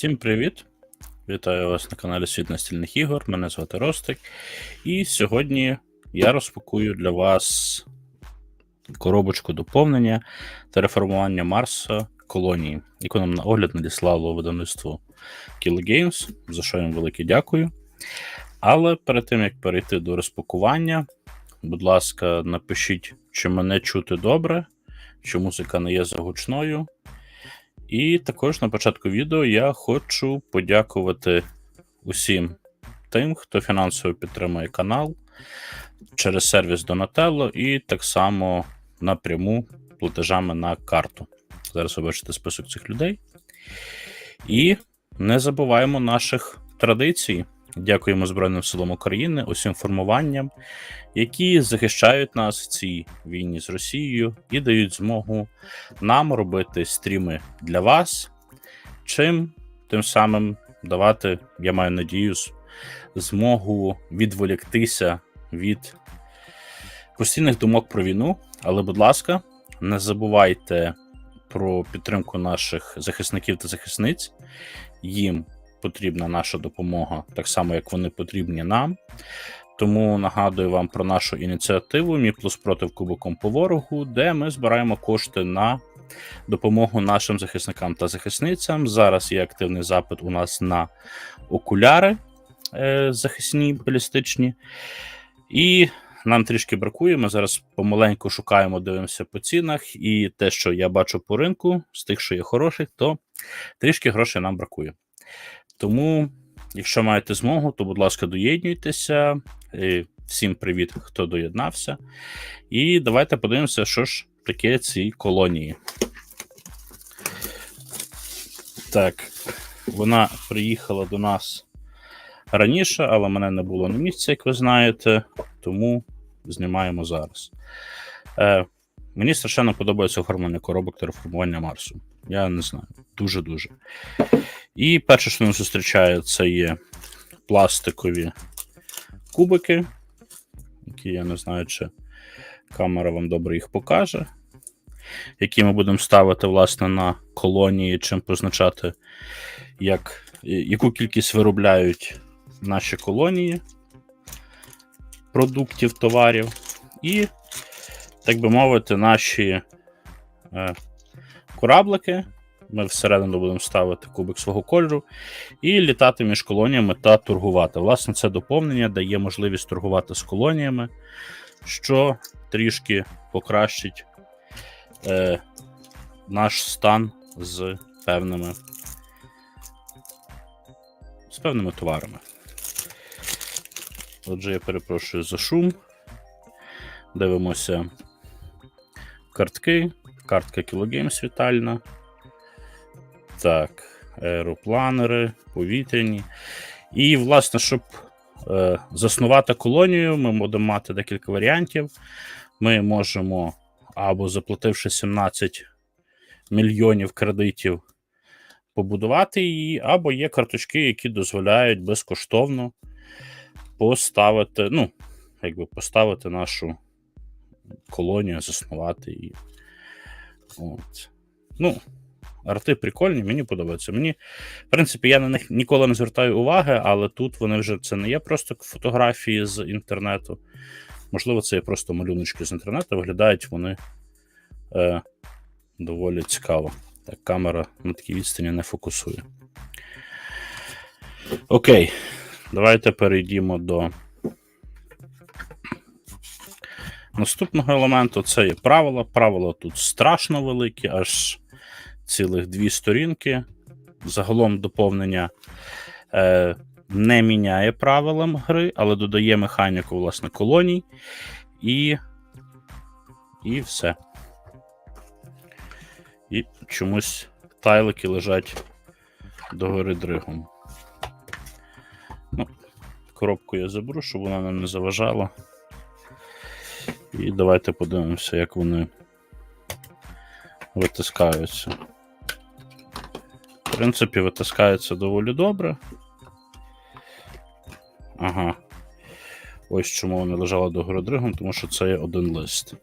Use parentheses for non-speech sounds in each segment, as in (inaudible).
Всім привіт! Вітаю вас на каналі Світ настільних ігор. Мене звати Ростик. І сьогодні я розпакую для вас коробочку доповнення та реформування Марса колонії, яку нам на огляд надіслало видавництво Kill Games, за що їм велике дякую. Але перед тим як перейти до розпакування, будь ласка, напишіть, чи мене чути добре, чи музика не є загучною. І також на початку відео я хочу подякувати усім тим, хто фінансово підтримує канал через сервіс Donatello і так само напряму платежами на карту. Зараз ви бачите список цих людей. І не забуваємо наших традицій. Дякуємо Збройним силам України, усім формуванням, які захищають нас в цій війні з Росією і дають змогу нам робити стріми для вас, чим тим самим давати, я маю надію, змогу відволіктися від постійних думок про війну. Але, будь ласка, не забувайте про підтримку наших захисників та захисниць. Їм потрібна наша допомога, так само як вони потрібні нам. Тому нагадую вам про нашу ініціативу Мі плюс против Кубоком по ворогу, де ми збираємо кошти на допомогу нашим захисникам та захисницям. Зараз є активний запит у нас на окуляри е, захисні балістичні. І нам трішки бракує. Ми зараз помаленьку шукаємо, дивимося по цінах. І те, що я бачу по ринку, з тих, що є хороших, то трішки грошей нам бракує. Тому, якщо маєте змогу, то, будь ласка, доєднуйтеся. Е, Всім привіт, хто доєднався. І давайте подивимося, що ж таке ці колонії. Так, вона приїхала до нас раніше, але мене не було на місці, як ви знаєте, тому знімаємо зараз. Е, мені страшенно подобається оформлення коробок та реформування Марсу. Я не знаю, дуже-дуже. І перше, що нам зустрічає, це є пластикові кубики, які я не знаю, чи камера вам добре їх покаже, які ми будемо ставити, власне, на колонії, чим позначати, як, яку кількість виробляють наші колонії продуктів, товарів, і, так би мовити, наші е, кораблики. Ми всередину будемо ставити кубик свого кольору і літати між колоніями та торгувати. Власне, це доповнення дає можливість торгувати з колоніями, що трішки покращить е, наш стан з певними, з певними товарами. Отже, я перепрошую за шум. Дивимося картки. Картка Kilogames вітальна. Так, аеропланери, повітряні. І, власне, щоб е, заснувати колонію, ми будемо мати декілька варіантів. Ми можемо, або заплативши 17 мільйонів кредитів, побудувати її, або є карточки, які дозволяють безкоштовно поставити, ну, якби поставити нашу колонію, заснувати її. От. Ну, арти прикольні, мені подобаються. Мені, в принципі, я на них ніколи не звертаю уваги, але тут вони вже це не є просто фотографії з інтернету. Можливо, це є просто малюночки з інтернету. Виглядають вони е, доволі цікаво. Так, камера на такій відстані не фокусує. Окей, давайте перейдімо до наступного елементу. Це є правила. Правила тут страшно великі, аж цілих дві сторінки. Загалом доповнення е, не міняє правилам гри, але додає механіку, власне, колоній. І, і все. І чомусь тайлики лежать догори дригом. Ну, коробку я заберу, щоб вона нам не заважала. І давайте подивимося, як вони витискаються. Принципі, витискається доволі добре. Ага. Ось чому вони лежали до городригом, тому що це є один лист.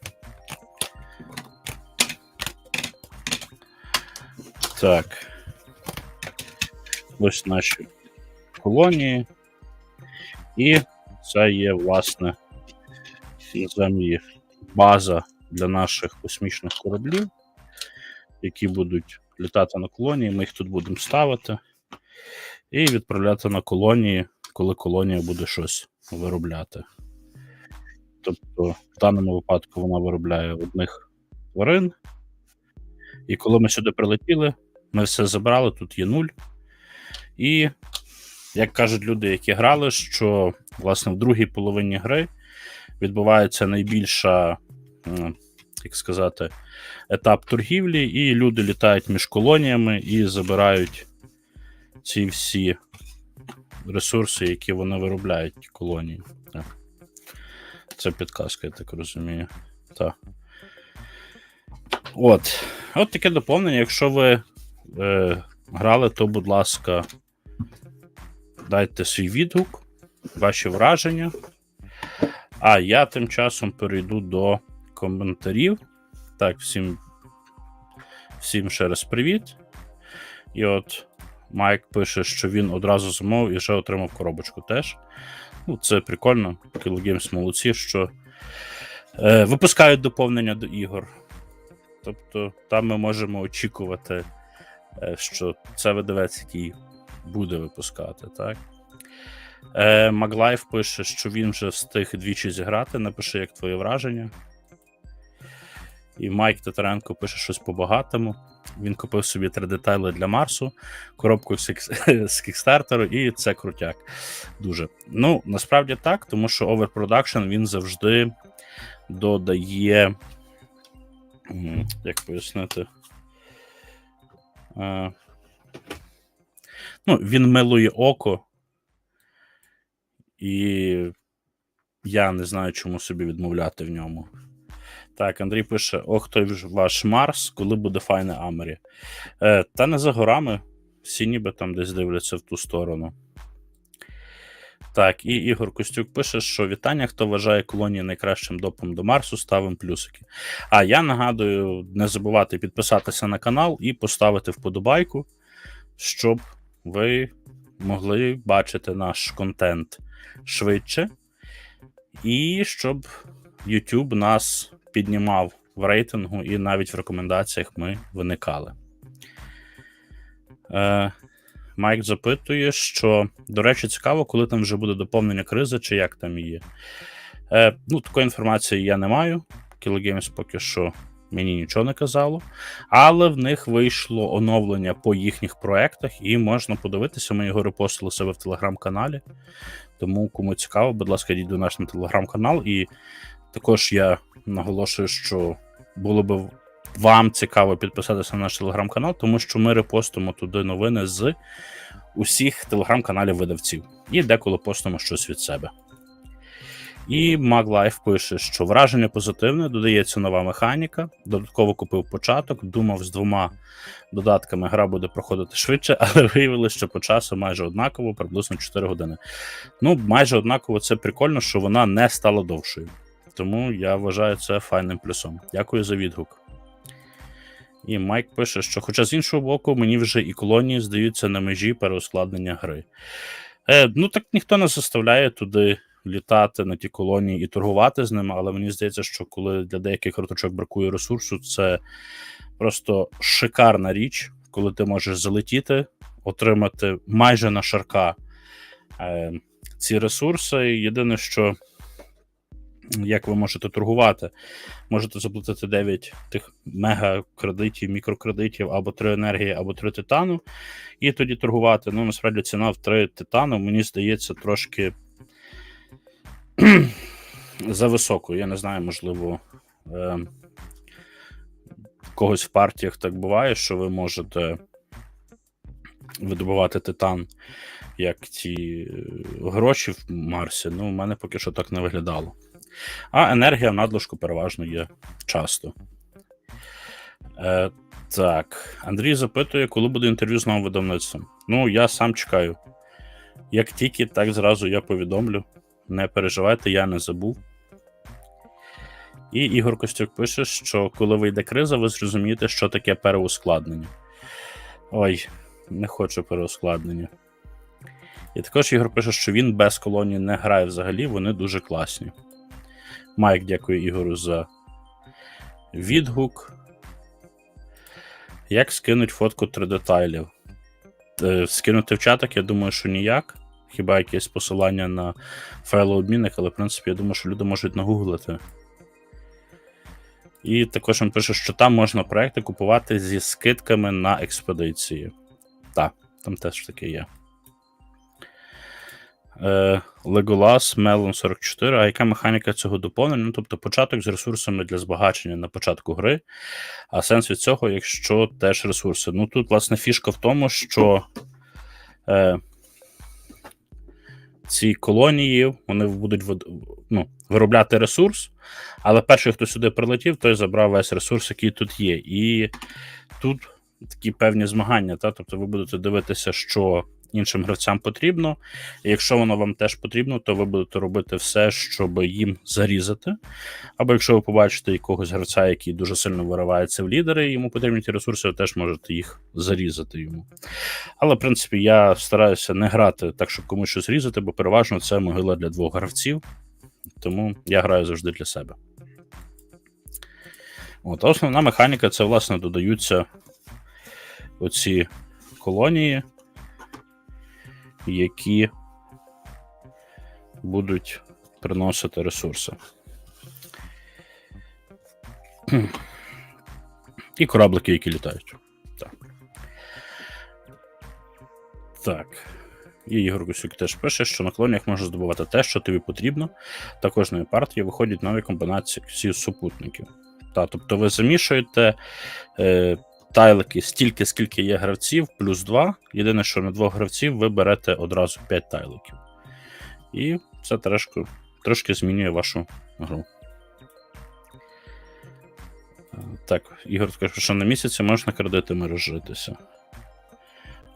Так. ось наші колонії. І це є, власне, землі база для наших космічних кораблів, які будуть літати на колонії. Ми їх тут будемо ставити і відправляти на колонії, коли колонія буде щось виробляти. Тобто, в даному випадку вона виробляє одних тварин. І коли ми сюди прилетіли, ми все забрали, тут є нуль. І, як кажуть люди, які грали, що власне в другій половині гри відбувається найбільша, як сказати, етап торгівлі, і люди літають між колоніями і забирають ці всі ресурси, які вони виробляють, ті колонії. Це підказка, я так розумію. Так. От. От таке доповнення. Якщо ви е, грали, то, будь ласка, дайте свій відгук, ваші враження. А я тим часом перейду до коментарів. Так, всім, всім ще раз привіт. І от Майк пише, що він одразу замовив і вже отримав коробочку теж. Ну, це прикольно. Kilo Games молодці, що е, випускають доповнення до ігор. Тобто, там ми можемо очікувати, е, що це видавець, який буде випускати, так? Е, пише, що він вже встиг двічі зіграти. Напиши, як твоє враження. І Майк Татаренко пише щось по-багатому. Він купив собі три детайли для Марсу, коробку (laughs) з кікстартеру, і це крутяк. Дуже. Ну, насправді так, тому що Overproduction він завжди додає. Як пояснити? Е, ну, він милує око, і я не знаю, чому собі відмовляти в ньому. Так, Андрій пише: Ох, той ж ваш Марс, коли буде файне Амері. Е, та не за горами. Всі ніби там десь дивляться в ту сторону. Так, і Ігор Костюк пише, що вітання, хто вважає колонії найкращим допом до Марсу, ставимо плюсики. А я нагадую, не забувати підписатися на канал і поставити вподобайку, щоб ви могли бачити наш контент швидше, і щоб YouTube нас піднімав в рейтингу, і навіть в рекомендаціях ми виникали. Е, Майк запитує, що, до речі, цікаво, коли там вже буде доповнення кризи, чи як там її. Е, ну, такої інформації я не маю. Kilo Games поки що мені нічого не казало. Але в них вийшло оновлення по їхніх проектах, і можна подивитися. Ми його репостили себе в телеграм-каналі. Тому, кому цікаво, будь ласка, йдіть до наш на телеграм-канал. І також я наголошую, що було б вам цікаво підписатися на наш телеграм-канал, тому що ми репостимо туди новини з усіх телеграм-каналів видавців. І деколи постимо щось від себе. І MagLife пише, що враження позитивне, додається нова механіка. Додатково купив початок, думав, з двома додатками гра буде проходити швидше, (laughs) але виявилося, що по часу майже однаково, приблизно 4 години. Ну, майже однаково це прикольно, що вона не стала довшою. Тому я вважаю це файним плюсом. Дякую за відгук. І Майк пише, що, хоча з іншого боку, мені вже і колонії здаються на межі переускладнення гри. Е, ну так ніхто не заставляє туди літати на ті колонії і торгувати з ними, але мені здається, що коли для деяких карточок бракує ресурсу, це просто шикарна річ, коли ти можеш залетіти, отримати майже на шарка е, ці ресурси. Єдине, що як ви можете торгувати, можете заплатити 9 тих мега-кредитів, мікрокредитів, або 3 енергії, або 3 титану, і тоді торгувати. Ну, насправді, ціна в 3 титану, мені здається, трошки (clears throat) за високою. Я не знаю, можливо, е, когось в партіях так буває, що ви можете видобувати титан як ті е, гроші в Марсі. Ну, у мене поки що так не виглядало. А енергія в надлишку переважно є часто. Е, так, Андрій запитує, коли буде інтерв'ю з новим видавництвом. Ну, я сам чекаю. Як тільки, так зразу я повідомлю. Не переживайте, я не забув. І Ігор Костюк пише, що коли вийде криза, ви зрозумієте, що таке переускладнення. Ой, не хочу переускладнення. І також Ігор пише, що він без колонії не грає взагалі, вони дуже класні. Майк дякую Ігору за відгук. Як скинуть фотку 3D-тайлів? Е, Скинути в чаток, я думаю, що ніяк. Хіба якесь посилання на файлообмінник, але в принципі, я думаю, що люди можуть нагуглити. І також він пише, що там можна проекти купувати зі скидками на експедиції. Так, там теж таке є. Legolas Melon 44. А яка механіка цього доповнення? Ну, тобто початок з ресурсами для збагачення на початку гри. А сенс від цього, якщо теж ресурси. Ну тут, власне, фішка в тому, що е, ці колонії вони будуть ну, виробляти ресурс, але перший, хто сюди прилетів, той забрав весь ресурс, який тут є. І тут такі певні змагання. Та? Тобто ви будете дивитися, що іншим гравцям потрібно. Якщо воно вам теж потрібно, то ви будете робити все, щоб їм зарізати. Або якщо ви побачите якогось гравця, який дуже сильно виривається в лідери, і йому потрібні ті ресурси, ви теж можете їх зарізати йому. Але, в принципі, я стараюся не грати так, щоб комусь щось різати, бо переважно це могила для двох гравців. Тому я граю завжди для себе. От, основна механіка це, власне, додаються оці колонії, які будуть приносити ресурси. І кораблики, які літають. Так. Так. І Ігор Гусюк теж пише, що на колоніях можна здобувати те, що тобі потрібно. Та кожної партії виходять нові комбінації супутників. Та, тобто ви замішуєте е, тайлики стільки, скільки є гравців, плюс 2. Єдине, що на двох гравців ви берете одразу 5 тайликів. І це трошки, трошки змінює вашу гру. Так, Ігор каже, що на місяці можна кредитами розжитися.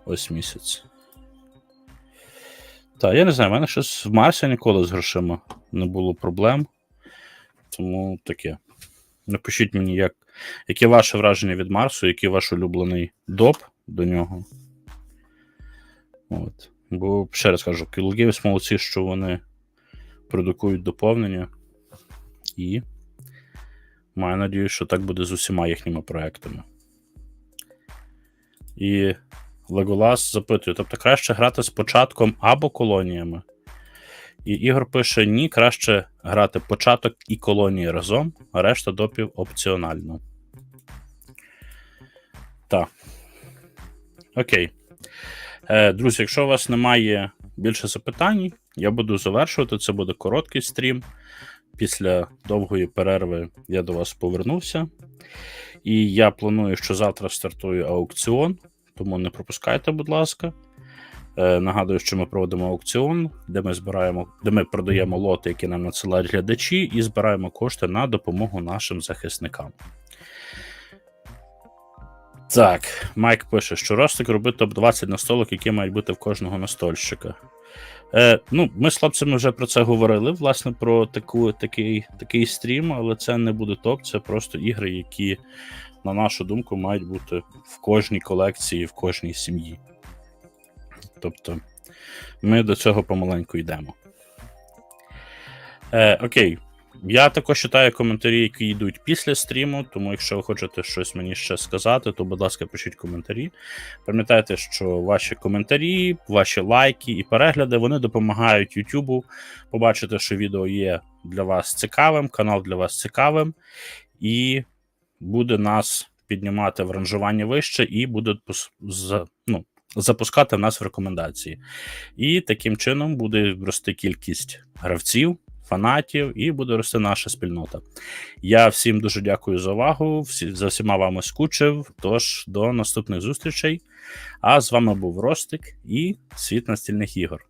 Ось місяць. Так, я не знаю, в мене щось в Марсі ніколи з грошима не було проблем. Тому таке. Напишіть мені, як, яке ваше враження від Марсу, який ваш улюблений доп до нього. От. Бо ще раз кажу, Games молодці, що вони продукують доповнення. І маю надію, що так буде з усіма їхніми проектами. І Legolas запитує: тобто краще грати з початком або колоніями. І Ігор пише: ні, краще грати початок і колонії разом, а решта допів опціонально. Так. Окей. Е, друзі, якщо у вас немає більше запитань, я буду завершувати. Це буде короткий стрім. Після довгої перерви я до вас повернувся. І я планую, що завтра стартує аукціон, тому не пропускайте, будь ласка. Е, Нагадую, що ми проводимо аукціон, де ми збираємо, де ми продаємо лоти, які нам надсилають глядачі, і збираємо кошти на допомогу нашим захисникам. Так, Майк пише, що Ростик робить топ-20 настолок, які мають бути в кожного настольщика. Е, ну, ми з хлопцями вже про це говорили, власне, про таку, такий, такий стрім, але це не буде топ, це просто ігри, які, на нашу думку, мають бути в кожній колекції, в кожній сім'ї. Тобто, ми до цього помаленьку йдемо. Е, окей. Я також читаю коментарі, які йдуть після стріму, тому якщо ви хочете щось мені ще сказати, то, будь ласка, пишіть коментарі. Пам'ятайте, що ваші коментарі, ваші лайки і перегляди вони допомагають Ютубу побачити, що відео є для вас цікавим, канал для вас цікавим, і буде нас піднімати в ранжуванні вище, і буде ну, запускати нас в рекомендації. І таким чином буде рости кількість гравців, фанатів, і буде рости наша спільнота. Я всім дуже дякую за увагу. Всі, за всіма вами скучив. Тож до наступних зустрічей. А з вами був Ростик і світ настільних ігор.